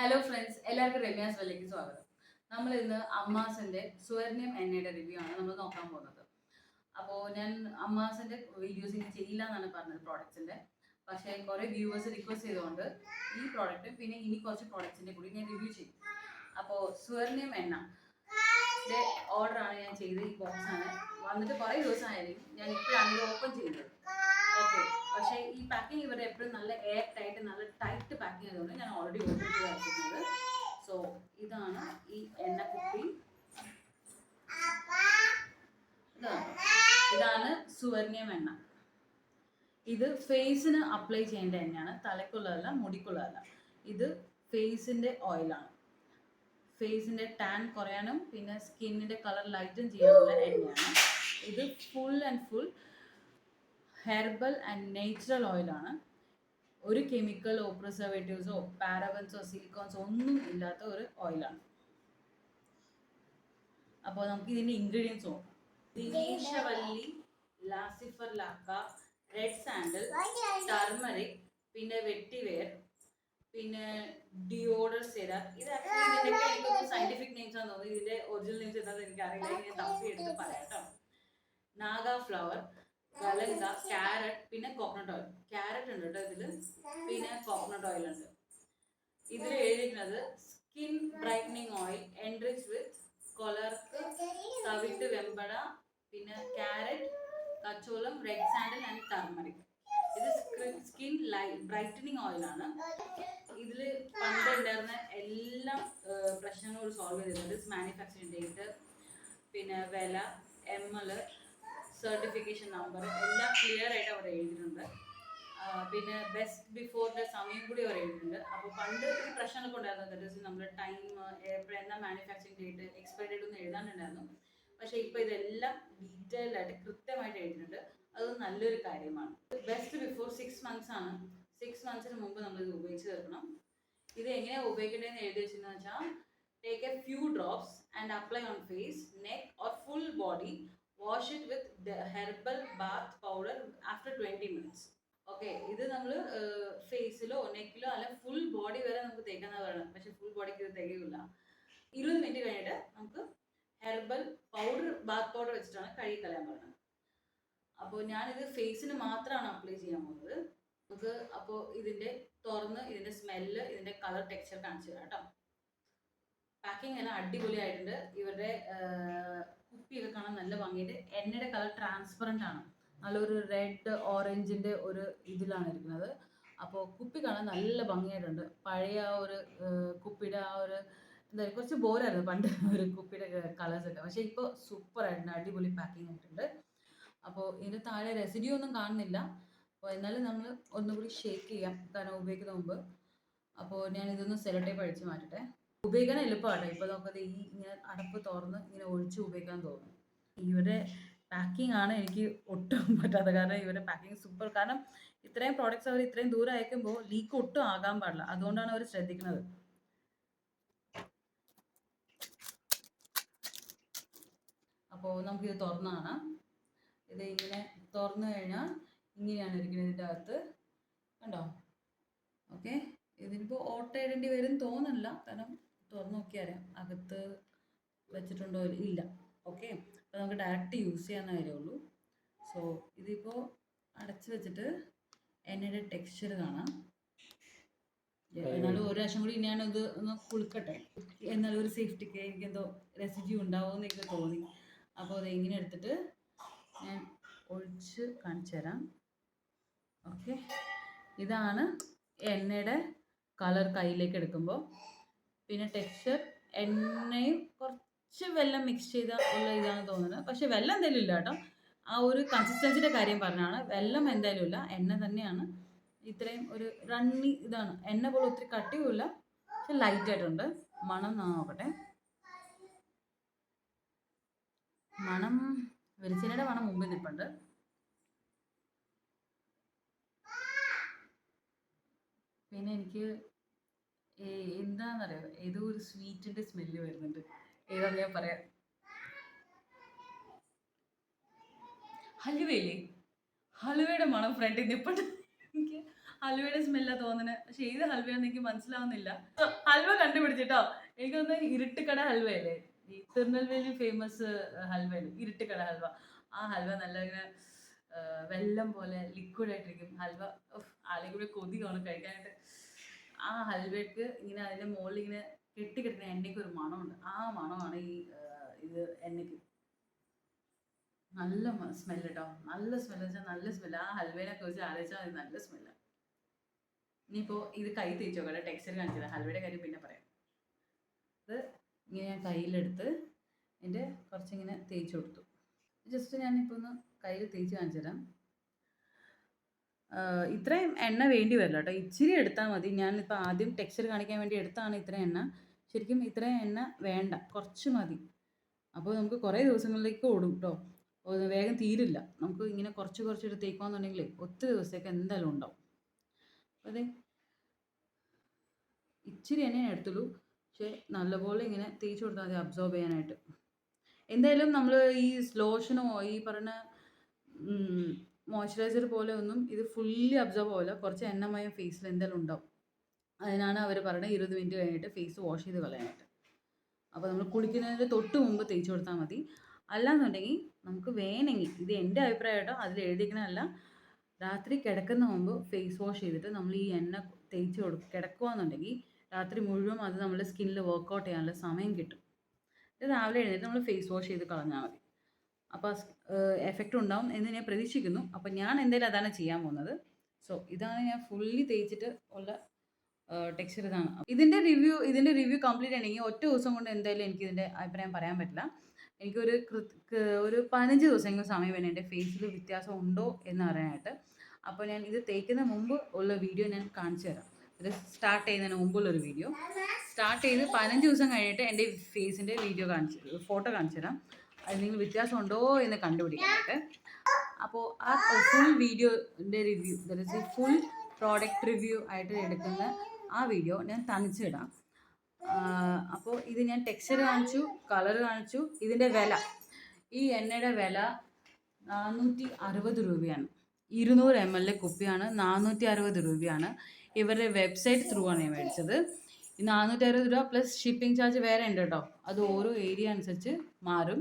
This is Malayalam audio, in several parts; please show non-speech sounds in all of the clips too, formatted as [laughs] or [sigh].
ഹലോ ഫ്രണ്ട്സ് എല്ലാവർക്കും രമ്യാസ് വല്ലേക്ക് സ്വാഗതം. നമ്മൾ ഇന്ന് അമ്മാസിന്റെ സുവർണ്യം എണ്ണയുടെ റിവ്യൂ ആണ് നമ്മൾ നോക്കാൻ പോകുന്നത്. അപ്പോൾ ഞാൻ അമ്മാസിന്റെ വീഡിയോസ് ഇനി ചെയ്യില്ല എന്നാണ് പറഞ്ഞത് പ്രോഡക്റ്റിന്റെ പക്ഷേ കുറേ വ്യൂവേഴ്സ് റിക്വസ്റ്റ് ചെയ്തുകൊണ്ട് ഈ പ്രോഡക്റ്റ് പിന്നെ ഇനി കുറച്ച് പ്രോഡക്റ്റിന്റെ കൂടി ഞാൻ റിവ്യൂ ചെയ്യും. അപ്പോൾ സുവർണ്യം എണ്ണ. ഓർഡർ ആണ് ഞാൻ ചെയ്തത് ഈ ബോക്സ് ആണ്. വന്നിട്ട് കുറേ ദിവസമായിരിക്കും ഞാൻ ഇപ്പോഴാണ് ഇത് ഓപ്പൺ ചെയ്തത്. ഓക്കെ പക്ഷേ ഈ പാക്കിംഗ് ഇവരെ എപ്പോഴും നല്ല എയർ ടൈറ്റ് നല്ല ടൈറ്റ് പാക്കിംഗ് ആയതുകൊണ്ട് ഞാൻ ഓൾറെഡി ഓർഡർ ചെയ്ത് വെച്ചിട്ടുണ്ട് സോ ഇതാണ് ഈ എണ്ണ കുപ്പി ഇതാണ് ഇതാണ് സുവർണ്യം എണ്ണ. ഇത് ഫേസിന് അപ്ലൈ ചെയ്യേണ്ട എണ്ണയാണ്. തലക്കുള്ളതല്ല മുടിക്കുള്ളതല്ല. ഇത് ഫേസിന്റെ ഓയിലാണ് ഫേസിന്റെ ടാൻ കുറയാനും പിന്നെ സ്കിന്നിന്റെ കളർ ലൈറ്റും ചെയ്യാനുള്ള എണ്ണയാണ്. ഇത് full and full herbal and natural ഓയിലാണ്. ഒരു കെമിക്കലോ പ്രിസർവേറ്റീവ്സോ പാരബൻസോ സിലിക്കോൺസോ ഒന്നും ഇല്ലാത്ത ഒരു ഓയിലാണ്. അപ്പോൾ നമുക്ക് ഇതിന്റെ ഇൻഗ്രീഡിയൻസ് നോക്കാം. Laccifer lacca red sandal turmeric പിന്നെ വെട്ടിവേർ പിന്നെ ഡിയോഡർ സെര ഇത് ആക്ച്വലി ഇതിന്റെയൊക്കെ എനിക്കൊന്ന് സയന്റിഫിക് നെയിംസ് ആണെന്ന് തോന്നുന്നു. ഇതിന്റെ ഒറിജിനൽ നെയിംസ് എന്താണെന്ന് എനിക്ക് അറിയില്ല ഞാൻ തപ്പി എടുത്ത് പറയാം കേട്ടോ. നാഗ ഫ്ലവർ കലങ്ക ക്യാരറ്റ് പിന്നെ കോക്കനട്ട് ഓയിൽ ക്യാരറ്റ് ഉണ്ട് കേട്ടോ ഇതിൽ. പിന്നെ കോക്കനട്ട് ഓയിൽ ഉണ്ട്. ഇതിൽ എഴുതിയിരിക്കുന്നത് skin brightening oil enrich with കൊലർക്ക് തവിട്ട് വെമ്പട പിന്നെ ക്യാരറ്റ് കച്ചോളം റെഡ് സാൻഡൽ ആൻഡ് ടർമറിക് ഇത് സ്കിൻ ബ്രൈറ്റനിങ് ഓയിലാണ് ഇതിൽ പണ്ട് ഉണ്ടായിരുന്ന എല്ലാ പ്രശ്നങ്ങളും സോൾവ് ചെയ്തിട്ടുണ്ട്. മാനുഫാക്ചറിങ് ഡേറ്റ് പിന്നെ വില എം എൽ സർട്ടിഫിക്കേഷൻ നമ്പർ എല്ലാം ക്ലിയർ ആയിട്ട് അവർ എഴുതിയിട്ടുണ്ട്. പിന്നെ ബെസ്റ്റ് ബിഫോറിന്റെ സമയം കൂടി അവർ എഴുതിയിട്ടുണ്ട്. അപ്പോൾ പണ്ട് ഒരു പ്രശ്നങ്ങളൊക്കെ ഉണ്ടായിരുന്നു. ദാറ്റ് ഈസ് നമ്മുടെ ടൈം എപ്പോഴെന്നാ മാനുഫാക്ചറിങ് ഡേറ്റ് എക്സ്പയർ ഡേറ്റ് ഒന്നും എഴുതാനുണ്ടായിരുന്നു. പക്ഷേ ഇപ്പോൾ ഇതെല്ലാം ഡീറ്റെയിൽഡ് ആയിട്ട് കൃത്യമായിട്ട് എഴുതിയിട്ടുണ്ട്. അത് നല്ലൊരു കാര്യമാണ്. ബെസ്റ്റ് ബിഫോർ സിക്സ് മന്ത്സ് ആണ്. സിക്സ് മന്ത്സിന് മുമ്പ് നമ്മൾ ഇത് ഉപയോഗിച്ച് തീർക്കണം. ഇത് എങ്ങനെയാണ് ഉപയോഗിക്കേണ്ടതെന്ന് എഴുതി വെച്ചെന്ന് വെച്ചാൽ take a few drops and apply on face neck or full body wash it with herbal bath powder after twenty minutes okay ഇത് നമ്മൾ ഫേസിലോ നെക്കിലോ അല്ല ഫുൾ ബോഡി വരെ നമുക്ക് തേക്കാന്ന് പറയുന്നത് പക്ഷെ ഫുൾ ബോഡിക്ക് ഇത് തികയില്ല ഇരുപത് മിനിറ്റ് കഴിഞ്ഞിട്ട് നമുക്ക് ഹെർബൽ പൗഡർ ബാത്ത് പൗഡർ വെച്ചിട്ടാണ് കഴുകി കളയാൻ പറയുന്നത്. അപ്പോൾ ഞാനിത് ഫേസിന് മാത്രമാണ് അപ്ലൈ ചെയ്യാൻ പോകുന്നത്. നമുക്ക് അപ്പോൾ ഇതിന്റെ തുറന്ന് ഇതിന്റെ സ്മെല്ല് ഇതിന്റെ കളർ ടെക്സ്ചർ കാണിച്ചു തരാം കേട്ടോ. പാക്കിംഗ് എല്ലാം അടിപൊളിയായിട്ടുണ്ട്. ഇവരുടെ കുപ്പിയൊക്കെ കാണാൻ നല്ല ഭംഗിയുണ്ട്. എണ്ണയുടെ കളർ ട്രാൻസ്പെറന്റ് ആണ്. നല്ലൊരു റെഡ് ഓറഞ്ചിന്റെ ഒരു ഇതിലാണ് ഇരിക്കുന്നത്. അപ്പോൾ കുപ്പി കാണാൻ നല്ല ഭംഗിയായിട്ടുണ്ട്. പഴയ ആ ഒരു കുപ്പിയുടെ ആ ഒരു എന്താ കുറച്ച് ബോറായിരുന്നു പണ്ട് [laughs] ഒരു കുപ്പിയുടെ കളേഴ്സ് ഒക്കെ. പക്ഷേ ഇപ്പോൾ സൂപ്പർ ആയിട്ടുണ്ട്. അടിപൊളി പാക്കിംഗ് ആയിട്ടുണ്ട്. അപ്പോൾ ഇതിന്റെ താഴെ റെസിഡ്യൂ ഒന്നും കാണുന്നില്ല. അപ്പോൾ എന്നാലും നമ്മൾ ഒന്നുകൂടി ഷേക്ക് ചെയ്യാം. കാരണം ഉപയോഗിക്കുന്ന മുമ്പ്. അപ്പോൾ ഞാൻ ഇതൊന്ന് സെലോ ടൈപ്പ് അഴിച്ച് മാറ്റട്ടെ. ഉപയോഗിക്കാൻ എളുപ്പമാണ് ഇപ്പോൾ നോക്കത് ഈ ഇങ്ങനെ അടപ്പ് തുറന്ന് ഇങ്ങനെ ഒഴിച്ച് ഉപയോഗിക്കാൻ തോന്നും. ഇവരുടെ പാക്കിംഗ് ആണ് എനിക്ക് ഒട്ടും [laughs] പറ്റാത്തത് കാരണം ഇവരുടെ പാക്കിംഗ് സൂപ്പർ കാരണം ഇത്രയും പ്രോഡക്റ്റ്സ് അവർ ഇത്രയും ദൂരം അയക്കുമ്പോൾ ലീക്ക് ഒട്ടും ആകാൻ പാടില്ല. അതുകൊണ്ടാണ് അവർ ശ്രദ്ധിക്കുന്നത്. അപ്പോൾ നമുക്കിത് തുറന്നാണ് ഇത് ഇങ്ങനെ തുറന്നു കഴിഞ്ഞാൽ ഇങ്ങനെയാണ് ഇരിക്കുന്നത് ഇതിന്റെ അകത്ത്. കണ്ടോ? ഓക്കെ ഇതിനിപ്പോൾ ഓട്ട ഇടേണ്ടി വരും തോന്നില്ല കാരണം തുറന്നു നോക്കിയാൽ അറിയാം അകത്ത് വെച്ചിട്ടുണ്ടോ ഇല്ല. ഓക്കെ അപ്പോൾ നമുക്ക് ഡയറക്റ്റ് യൂസ് ചെയ്യാവുന്ന കാര്യമുള്ളൂ. സോ ഇതിപ്പോൾ അടച്ച് വെച്ചിട്ട് എണ്ണയുടെ ടെക്സ്ചർ കാണാം. എന്നാലും ഒരു പ്രാവശ്യം കൂടി ഇനിയാണ് ഇത് ഒന്ന് കുളിക്കട്ടെ. എന്നാലും ഒരു സേഫ്റ്റിക്ക് എനിക്ക് എന്തോ റെസിഡ്യൂ ഉണ്ടാവുമെന്ന് എനിക്ക് തോന്നി. അപ്പോൾ അത് ഇങ്ങനെ എടുത്തിട്ട് ഞാൻ ഒഴിച്ച് കാണിച്ചു തരാം. ഓക്കെ ഇതാണ് എണ്ണയുടെ കളർ കയ്യിലേക്ക് എടുക്കുമ്പോൾ പിന്നെ ടെക്സ്ചർ എണ്ണയും കുറച്ച് വെള്ളം മിക്സ് ചെയ്ത ഉള്ള ഇതാണ് തോന്നുന്നത് പക്ഷെ വെള്ളം എന്തായാലും ഇല്ല കേട്ടോ. ആ ഒരു കൺസിസ്റ്റൻസിന്റെ കാര്യം പറഞ്ഞാണ് വെള്ളം എന്തായാലും ഇല്ല. എണ്ണ തന്നെയാണ്. ഇത്രയും ഒരു റണ്ണി ഇതാണ്. എണ്ണ പോലെ ഒത്തിരി കട്ടിയുമില്ല. പക്ഷെ ലൈറ്റ് ആയിട്ടുണ്ട്. മണം നോക്കട്ടെ. മണം വെളിച്ചെണ്ണയുടെ മണം മുമ്പിൽ നിൽപ്പുണ്ട്. പിന്നെ എനിക്ക് എന്താണെന്നറിയോ ഏതോ ഒരു സ്വീറ്റിന്റെ സ്മെല്ല് വരുന്നുണ്ട്. ഏതാന്ന് ഞാൻ പറയാം. ഹലുവയില്ലേ? ഹലുവയുടെ മണം ഫ്രണ്ടിൽ നിപ്പുണ്ട് എനിക്ക് ഹലുവയുടെ സ്മെല്ലാ തോന്നുന്നത് പക്ഷെ ഏത് ഹൽവയാന്ന് എനിക്ക് മനസ്സിലാവുന്നില്ല. ഹൽവ കണ്ടുപിടിച്ചിട്ടോ? എനിക്കൊന്ന് ഇരുട്ടുകട ഹൽവയല്ലേ ഈ തിരുനെൽവേലി ഫേമസ് ഹൽവയല്ലേ ഇരുട്ടുകട ഹൽവ ആ ഹൽവ നല്ല ഇങ്ങനെ വെള്ളം പോലെ ലിക്വിഡ് ആയിട്ടിരിക്കും. ഹൽവ ഉഫ് കൂടെ കൊതി കാണും കഴിക്കാനായിട്ട്. ആ ഹൽവയ്ക്ക് ഇങ്ങനെ അതിന്റെ മുകളിൽ ഇങ്ങനെ കെട്ടിക്കിടക്കുന്ന എണ്ണയ്ക്ക് ഒരു മണമുണ്ട്. ആ മണമാണ് ഈ ഇത് എണ്ണയ്ക്ക്. നല്ല സ്മെല്ല് കേട്ടോ നല്ല സ്മെല്ല് വെച്ചാൽ നല്ല സ്മെല്ല് ആ ഹൽവേനെ കുറിച്ച് ആലോചിച്ചാൽ മതി. നല്ല സ്മെല്ല് ഇനിയിപ്പോ ഇത് കൈ തേച്ച് നോക്കട്ടെ ടെക്സ്ചർ കാണിച്ചത്. ഹൽവയുടെ കാര്യം പിന്നെ പറയാം. ഇത് ഇങ്ങനെ ഞാൻ കയ്യിലെടുത്ത് എന്റെ കുറച്ചിങ്ങനെ തേച്ച് കൊടുത്തു. ജസ്റ്റ് ഞാനിപ്പോൾ ഒന്ന് കയ്യിൽ തേച്ച് കാണിച്ചു തരാം ഇത്രയും എണ്ണ വേണ്ടി വരില്ല കേട്ടോ. ഇച്ചിരി എടുത്താൽ മതി. ഞാനിപ്പോൾ ആദ്യം ടെക്സ്ചർ കാണിക്കാൻ വേണ്ടി എടുത്താണ് ഇത്രയും എണ്ണ. ശരിക്കും ഇത്രയും എണ്ണ വേണ്ട. കുറച്ച് മതി. അപ്പോൾ നമുക്ക് കുറേ ദിവസങ്ങളിലേക്ക് ഓടും കേട്ടോ വേഗം തീരില്ല. നമുക്ക് ഇങ്ങനെ കുറച്ച് കുറച്ച് എടുത്ത് തേക്കുകയെന്നുണ്ടെങ്കിൽ ഒത്തിരി ദിവസത്തേക്ക് എന്തായാലും ഉണ്ടാവും. അതെ ഇച്ചിരി എണ്ണ എടുത്തുള്ളൂ. പക്ഷേ നല്ലപോലെ ഇങ്ങനെ തേച്ച് കൊടുത്താൽ മതി അബ്സോർബ് ചെയ്യാനായിട്ട്. എന്തായാലും നമ്മൾ ഈ സ്ലോഷനോ ഈ പറഞ്ഞ മോയ്സ്ചറൈസർ പോലെ ഒന്നും ഇത് ഫുള്ളി അബ്സോർബ് ആവില്ല. കുറച്ച് എണ്ണമയം ഫേസിൽ എന്തെങ്കിലും ഉണ്ടാവും. അതിനാണ് അവർ പറയുന്നത് ഇരുപത് മിനിറ്റ് കഴിഞ്ഞിട്ട് ഫേസ് വാഷ് ചെയ്ത് കളയാനായിട്ട്. അപ്പോൾ നമ്മൾ കുളിക്കുന്നതിന്റെ തൊട്ട് മുമ്പ് തേച്ച് കൊടുത്താൽ മതി. അല്ലാന്നുണ്ടെങ്കിൽ നമുക്ക് വേണമെങ്കിൽ ഇത് എന്റെ അഭിപ്രായം കേട്ടോ അതിൽ എഴുതിക്കണമല്ല രാത്രി കിടക്കുന്ന മുമ്പ് ഫേസ് വാഷ് ചെയ്തിട്ട് നമ്മൾ ഈ എണ്ണ തേച്ച് കൊടുക്കുക കിടക്കുകയെന്നുണ്ടെങ്കിൽ രാത്രി മുഴുവൻ അത് നമ്മുടെ സ്കിന്നിൽ വർക്കൗട്ട് ചെയ്യാനുള്ള സമയം കിട്ടും. രാവിലെ എഴുന്നേറ്റ് നമ്മൾ ഫേസ് വാഷ് ചെയ്ത് കളഞ്ഞാൽ മതി. അപ്പോൾ എഫക്റ്റ് ഉണ്ടാവും എന്ന് ഞാൻ പ്രതീക്ഷിക്കുന്നു. അപ്പോൾ ഞാൻ എന്തായാലും അതാണ് ചെയ്യാൻ പോകുന്നത്. സോ ഇതാണ് ഞാൻ ഫുള്ളി തേച്ചിട്ട് ഉള്ള ടെക്സ്ചർ ഇതാണ്. ഇതിന്റെ റിവ്യൂ ഇതിന്റെ റിവ്യൂ കംപ്ലീറ്റ് ആണെങ്കിൽ ഒറ്റ ദിവസം കൊണ്ട് എന്തായാലും എനിക്ക് ഇതിന്റെ അഭിപ്രായം പറയാൻ പറ്റില്ല. എനിക്കൊരു ഒരു പതിനഞ്ച് ദിവസമെങ്കിലും സമയം വേണം. എന്റെ ഫേസിൽ വ്യത്യാസം ഉണ്ടോ എന്ന് അറിയാനായിട്ട്. അപ്പോൾ ഞാൻ ഇത് തേക്കുന്ന മുമ്പ് ഉള്ള വീഡിയോ ഞാൻ കാണിച്ചു തരാം. ഇത് സ്റ്റാർട്ട് ചെയ്യുന്നതിന് മുമ്പുള്ളൊരു വീഡിയോ സ്റ്റാർട്ട് ചെയ്ത് പതിനഞ്ച് ദിവസം കഴിഞ്ഞിട്ട് എന്റെ ഫേസിന്റെ വീഡിയോ കാണിച്ചു ഫോട്ടോ കാണിച്ചു തരാം. അതിൽ വ്യത്യാസം ഉണ്ടോ എന്ന് കണ്ടുപിടിക്കാനായിട്ട്. അപ്പോൾ ആ ഫുൾ വീഡിയോന്റെ റിവ്യൂ അതായത് ഫുൾ പ്രോഡക്റ്റ് റിവ്യൂ ആയിട്ട് എടുക്കുന്ന ആ വീഡിയോ ഞാൻ തനിച്ചിടാം. അപ്പോൾ ഇത് ഞാൻ ടെക്സ്ചർ കാണിച്ചു കളർ കാണിച്ചു ഇതിന്റെ വില. ഈ എണ്ണയുടെ വില നാനൂറ്റി അറുപത് രൂപയാണ്. ഇരുന്നൂറ് എം എൽ എ കുപ്പിയാണ് നാനൂറ്റി അറുപത് രൂപയാണ്. ഇവരുടെ വെബ്സൈറ്റ് ത്രൂ ആണ് ഞാൻ മേടിച്ചത്. നാനൂറ്റി അറുപത് രൂപ പ്ലസ് ഷിപ്പിംഗ് ചാർജ് വേറെ ഉണ്ട് കേട്ടോ. അത് ഓരോ ഏരിയ അനുസരിച്ച് മാറും.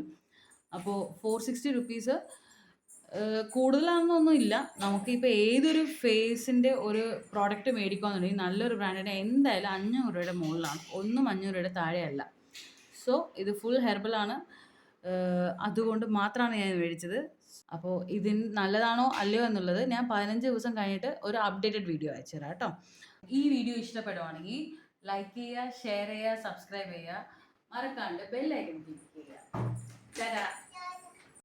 അപ്പോൾ ഫോർ സിക്സ്റ്റി റുപ്പീസ് കൂടുതലാണെന്നൊന്നും ഇല്ല. നമുക്കിപ്പോൾ ഏതൊരു ഫേസിന്റെ ഒരു പ്രോഡക്റ്റ് മേടിക്കുകയെന്നുണ്ടെങ്കിൽ നല്ലൊരു ബ്രാൻഡിന്റെ എന്തായാലും അഞ്ഞൂറ് രൂപയുടെ മുകളിലാണ്. ഒന്നും അഞ്ഞൂറ് രൂപയുടെ താഴെയല്ല. സോ ഇത് ഫുൾ ഹെർബലാണ് അതുകൊണ്ട് മാത്രമാണ് ഞാൻ മേടിച്ചത്. അപ്പോൾ ഇതിന് നല്ലതാണോ അല്ലയോ എന്നുള്ളത് ഞാൻ പതിനഞ്ച് ദിവസം കഴിഞ്ഞിട്ട് ഒരു അപ്ഡേറ്റഡ് വീഡിയോ അയച്ചു തരാം കേട്ടോ. ഈ വീഡിയോ ഇഷ്ടപ്പെടുവാണെങ്കിൽ ലൈക്ക് ചെയ്യുക ഷെയർ ചെയ്യുക സബ്സ്ക്രൈബ് ചെയ്യുക. മറക്കാണ്ട് ബെല്ലൈക്കൺ ക്ലിക്ക് ചെയ്യുക. തരാം